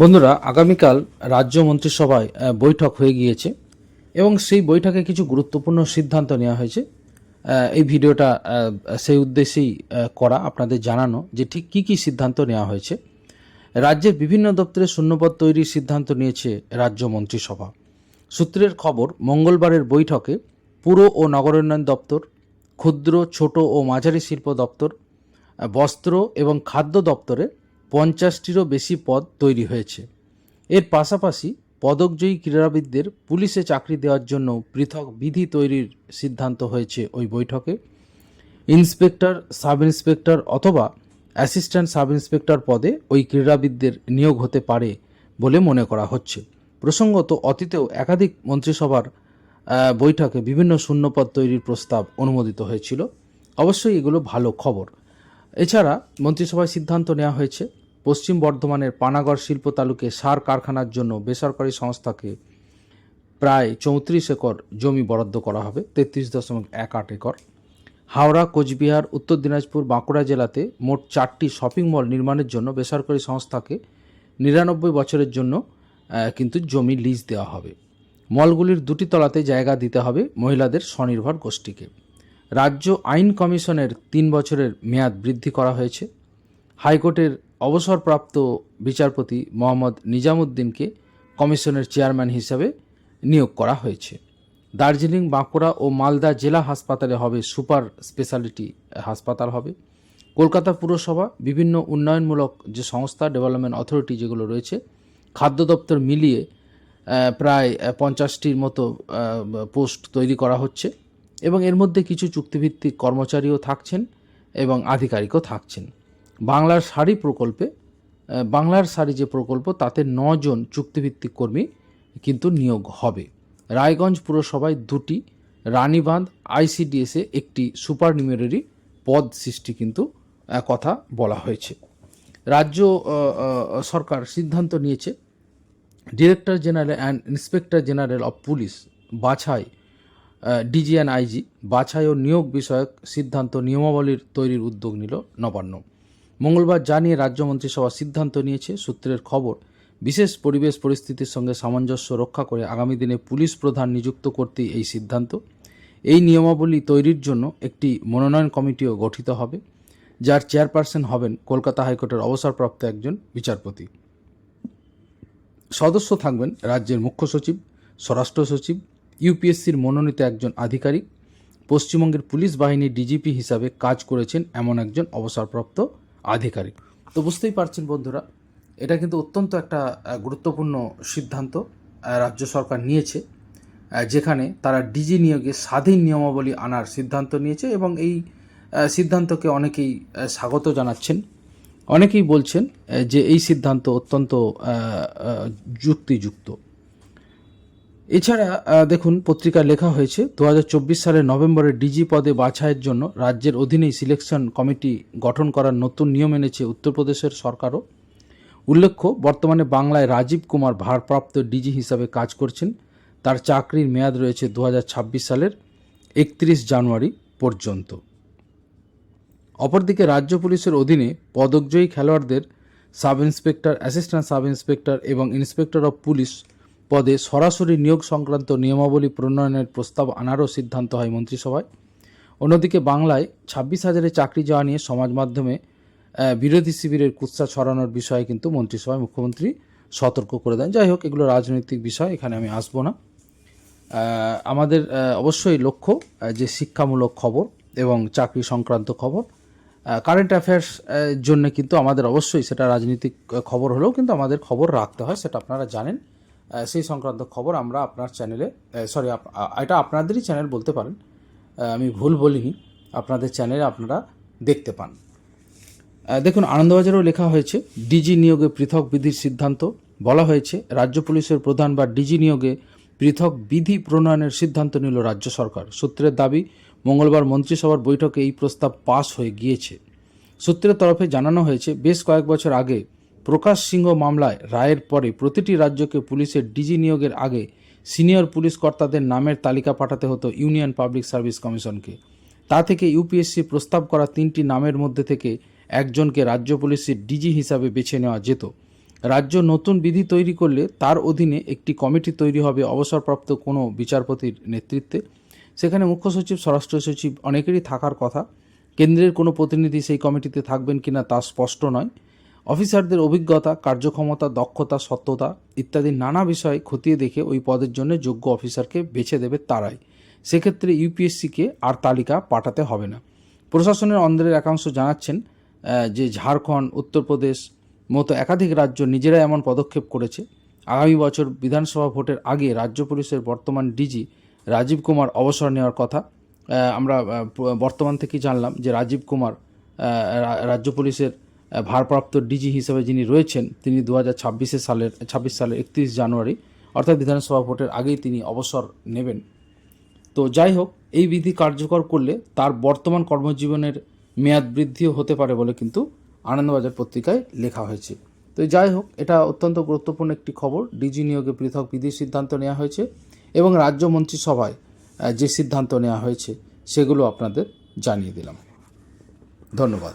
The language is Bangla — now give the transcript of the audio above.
বন্ধুরা, আগামীকাল রাজ্য মন্ত্রিসভায় বৈঠক হয়ে গিয়েছে এবং সেই বৈঠকে কিছু গুরুত্বপূর্ণ সিদ্ধান্ত নেওয়া হয়েছে। এই ভিডিওটা সেই উদ্দেশ্যেই করা, আপনাদের জানানো যে ঠিক কী কী সিদ্ধান্ত নেওয়া হয়েছে। রাজ্যের বিভিন্ন দপ্তরে শূন্যপদ তৈরির সিদ্ধান্ত নিয়েছে রাজ্য মন্ত্রিসভা। সূত্রের খবর, মঙ্গলবারের বৈঠকে পুর ও নগরোন্নয়ন দপ্তর, ক্ষুদ্র, ছোট ও মাঝারি শিল্প দপ্তর, বস্ত্র এবং খাদ্য দপ্তরে পঞ্চাশটিরও বেশি পদ তৈরি হয়েছে। এর পাশাপাশি পদকজয়ী ক্রীড়াবিদদের পুলিশে চাকরি দেওয়ার জন্য পৃথক বিধি তৈরির সিদ্ধান্ত হয়েছে ওই বৈঠকে। ইন্সপেক্টর সাব ইন্সপেক্টর অথবা অ্যাসিস্ট্যান্ট সাব ইন্সপেক্টর পদে ওই ক্রীড়াবিদদের নিয়োগ হতে পারে বলে মনে করা হচ্ছে। প্রসঙ্গত, অতীতেও একাধিক মন্ত্রিসভার বৈঠকে বিভিন্ন শূন্যপদ তৈরির প্রস্তাব অনুমোদিত হয়েছিল। অবশ্যই এগুলো ভালো খবর। এছাড়া মন্ত্রিসভায় সিদ্ধান্ত নেওয়া হয়েছে পশ্চিম বর্ধমানের পানাগড় শিল্প তালুকে সার কারখানার জন্য বেসরকারি সংস্থাকে প্রায় চৌত্রিশ একর জমি বরাদ্দ করা হবে, তেত্রিশ দশমিক এক আট একর। হাওড়া, কোচবিহার, উত্তর দিনাজপুর, বাঁকুড়া জেলাতে মোট চারটি শপিং মল নির্মাণের জন্য বেসরকারি সংস্থাকে নিরানব্বই বছরের জন্য কিন্তু জমি লিজ দেওয়া হবে। মলগুলির দুটি তলাতে জায়গা দিতে হবে মহিলাদের স্বনির্ভর গোষ্ঠীকে। রাজ্য আইন কমিশনের তিন বছরের মেয়াদ বৃদ্ধি করা হয়েছে। হাইকোর্টের অবসরপ্রাপ্ত বিচারপতি মোহাম্মদ নিজামুদ্দিনকে কমিশনের চেয়ারম্যান হিসাবে নিয়োগ করা হয়েছে। দার্জিলিং, বাঁকুড়া ও মালদা জেলা হাসপাতালে হবে সুপার স্পেশালিটি হাসপাতাল হবে। কলকাতা পুরসভা, বিভিন্ন উন্নয়নমূলক যে সংস্থা, ডেভেলপমেন্ট অথরিটি যেগুলো রয়েছে, খাদ্য দপ্তর মিলিয়ে প্রায় পঞ্চাশটির মতো পোস্ট তৈরি করা হচ্ছে এবং এর মধ্যে কিছু চুক্তিভিত্তিক কর্মচারীও থাকছেন এবং আধিকারিকও থাকছেন। বাংলার শাড়ি প্রকল্পে বাংলার শাড়ি যে প্রকল্প, তাতে নজন চুক্তিভিত্তিক কর্মী কিন্তু নিয়োগ হবে। রায়গঞ্জ পুরসভায় দুটি, রানীবাঁধ, আইসিডিএসে একটি সুপার নিউমেরারি পদ সৃষ্টি কিন্তু কথা বলা হয়েছে। রাজ্য সরকার সিদ্ধান্ত নিয়েছে, director general and inspector general of police, বাছাই ডিজি অ্যান্ড আইজি বাছাই ও নিয়োগ বিষয়ক সিদ্ধান্ত নিয়মাবলীর তৈরির উদ্যোগ নিল নবান্ন। মঙ্গলবার জানিয়ে রাজ্য মন্ত্রিসভা সিদ্ধান্ত নিয়েছে সূত্রের খবর। বিশেষ পরিবেশ পরিস্থিতির সঙ্গে সামঞ্জস্য রক্ষা করে আগামী দিনে পুলিশ প্রধান নিযুক্ত করতেই এই সিদ্ধান্ত। এই নিয়মাবলী তৈরির জন্য একটি মনোনয়ন কমিটিও গঠিত হবে, যার চেয়ারপারসন হবেন কলকাতা হাইকোর্টের অবসরপ্রাপ্ত একজন বিচারপতি। সদস্য থাকবেন রাজ্যের মুখ্য সচিব, স্বরাষ্ট্র সচিব, ইউপিএসসির মনোনীত একজন আধিকারিক, পশ্চিমবঙ্গের পুলিশ বাহিনীর ডিজিপি হিসাবে কাজ করেছেন এমন একজন অবসরপ্রাপ্ত আধিকারিক। তো বুঝতেই পারছেন বন্ধুরা, এটা কিন্তু অত্যন্ত একটা গুরুত্বপূর্ণ সিদ্ধান্ত রাজ্য সরকার নিয়েছে যেখানে তারা ডিজি নিয়োগে স্বাধীন নিয়মাবলী আনার সিদ্ধান্ত নিয়েছে এবং এই সিদ্ধান্তকে অনেকেই স্বাগত জানাচ্ছেন। অনেকেই বলছেন যে এই সিদ্ধান্ত অত্যন্ত যুক্তিযুক্ত। এছাড়া দেখুন, পত্রিকায় লেখা হয়েছে, দু হাজার চব্বিশ সালের নভেম্বরে ডিজি পদে বাছাইয়ের জন্য রাজ্যের অধীনেই সিলেকশন কমিটি গঠন করার নতুন নিয়ম এনেছে উত্তরপ্রদেশের সরকারও। উল্লেখ্য, বর্তমানে বাংলায় রাজীব কুমার ভারপ্রাপ্ত ডিজি হিসাবে কাজ করছেন। তার চাকরির মেয়াদ রয়েছে দু হাজার ছাব্বিশ সালের একত্রিশ জানুয়ারি পর্যন্ত। অপরদিকে রাজ্য পুলিশের অধীনে পদকজয়ী খেলোয়াড়দের sub inspector assistant sub inspector এবং ইন্সপেক্টর অফ পুলিশ পদে সরাসরি নিয়োগ সংক্রান্ত নিয়মাবলী প্রণয়নের প্রস্তাব আনারও সিদ্ধান্ত হয় মন্ত্রিসভায়। অন্যদিকে বাংলায় ছাব্বিশ হাজারের চাকরি যাওয়া নিয়ে সমাজ মাধ্যমে বিরোধী শিবিরের কুৎসা ছড়ানোর বিষয়ে কিন্তু মন্ত্রিসভায় মুখ্যমন্ত্রী সতর্ক করে দেন। যাই হোক, এগুলো রাজনৈতিক বিষয়, এখানে আমি আসব না। আমাদের অবশ্যই লক্ষ্য যে শিক্ষামূলক খবর এবং চাকরি সংক্রান্ত খবর। কারেন্ট অ্যাফেয়ার্স জন্য কিন্তু আমাদের অবশ্যই সেটা রাজনৈতিক খবর হলেও কিন্তু আমাদের খবর রাখতে হয়, সেটা আপনারা জানেন। সেই সংক্রান্ত খবর আমরা আপনার চ্যানেলে সরি এটা আপনাদেরই চ্যানেল বলতে পারেন। আমি ভুল বলিনি, আপনাদের চ্যানেলে আপনারা দেখতে পান। দেখুন, আনন্দবাজারেও লেখা হয়েছে, ডিজি নিয়োগে পৃথক বিধির সিদ্ধান্ত বলা হয়েছে। রাজ্য পুলিশের প্রধান বা ডিজি নিয়োগে পৃথক বিধি প্রণয়নের সিদ্ধান্ত নিল রাজ্য সরকার। সূত্রের দাবি, মঙ্গলবার মন্ত্রিসভার বৈঠকে এই প্রস্তাব পাস হয়ে গিয়েছে। সূত্রের তরফে জানানো হয়েছে, বেশ কয়েক বছর আগে প্রকাশ সিংহ মামলায় রায়ের পরে প্রতিটি রাজ্যকে পুলিশের ডিজি নিয়োগের আগে সিনিয়র পুলিশ কর্তাদের নামের তালিকা পাঠাতে হতো ইউনিয়ন পাবলিক সার্ভিস কমিশনকে। তা থেকে ইউপিএসসি প্রস্তাব করা তিনটি নামের মধ্যে থেকে একজনকে রাজ্য পুলিশের ডিজি হিসাবে বেছে নেওয়া যেত। রাজ্য নতুন বিধি তৈরি করলে তার অধীনে একটি কমিটি তৈরি হবে অবসরপ্রাপ্ত কোনো বিচারপতির নেতৃত্বে। সেখানে মুখ্য সচিব, স্বরাষ্ট্র সচিব অনেকেরই থাকার কথা। কেন্দ্রের কোনো প্রতিনিধি সেই কমিটিতে থাকবেন কিনা তা স্পষ্ট নয়। অফিসারদের অভিজ্ঞতা, কার্যক্ষমতা, দক্ষতা, সত্যতা ইত্যাদি নানা বিষয় খতিয়ে দেখে ওই পদের জন্য যোগ্য অফিসারকে বেছে দেবে তারাই। সেক্ষেত্রে ইউপিএসসিকে আর তালিকা পাঠাতে হবে না। প্রশাসনের অন্ধ্রের একাংশ জানাচ্ছেন যে ঝাড়খণ্ড, উত্তরপ্রদেশ মতো একাধিক রাজ্য নিজেরা এমন পদক্ষেপ করেছে। আগামী বছর বিধানসভা ভোটের আগে রাজ্য পুলিশের বর্তমান ডিজি রাজীব কুমার অবসর নেওয়ার কথা আমরা বর্তমান থেকেই জানলাম যে রাজীব কুমার রাজ্য পুলিশের ভারপ্রাপ্ত ডিজি হিসেবে যিনি রয়েছেন, তিনি দু হাজার সালের, ছাব্বিশ সালের একত্রিশ জানুয়ারি, অর্থাৎ বিধানসভা ভোটের আগেই তিনি অবসর নেবেন। তো যাই হোক, এই বিধি কার্যকর করলে তার বর্তমান কর্মজীবনের মেয়াদ বৃদ্ধিও হতে পারে বলে কিন্তু আনন্দবাজার পত্রিকায় লেখা হয়েছে। তো যাই হোক, এটা অত্যন্ত গুরুত্বপূর্ণ একটি খবর। ডিজি নিয়োগে পৃথক বিধির সিদ্ধান্ত নেওয়া হয়েছে এবং রাজ্য মন্ত্রিসভায় যে সিদ্ধান্ত নেওয়া হয়েছে, সেগুলো আপনাদের জানিয়ে দিলাম। ধন্যবাদ।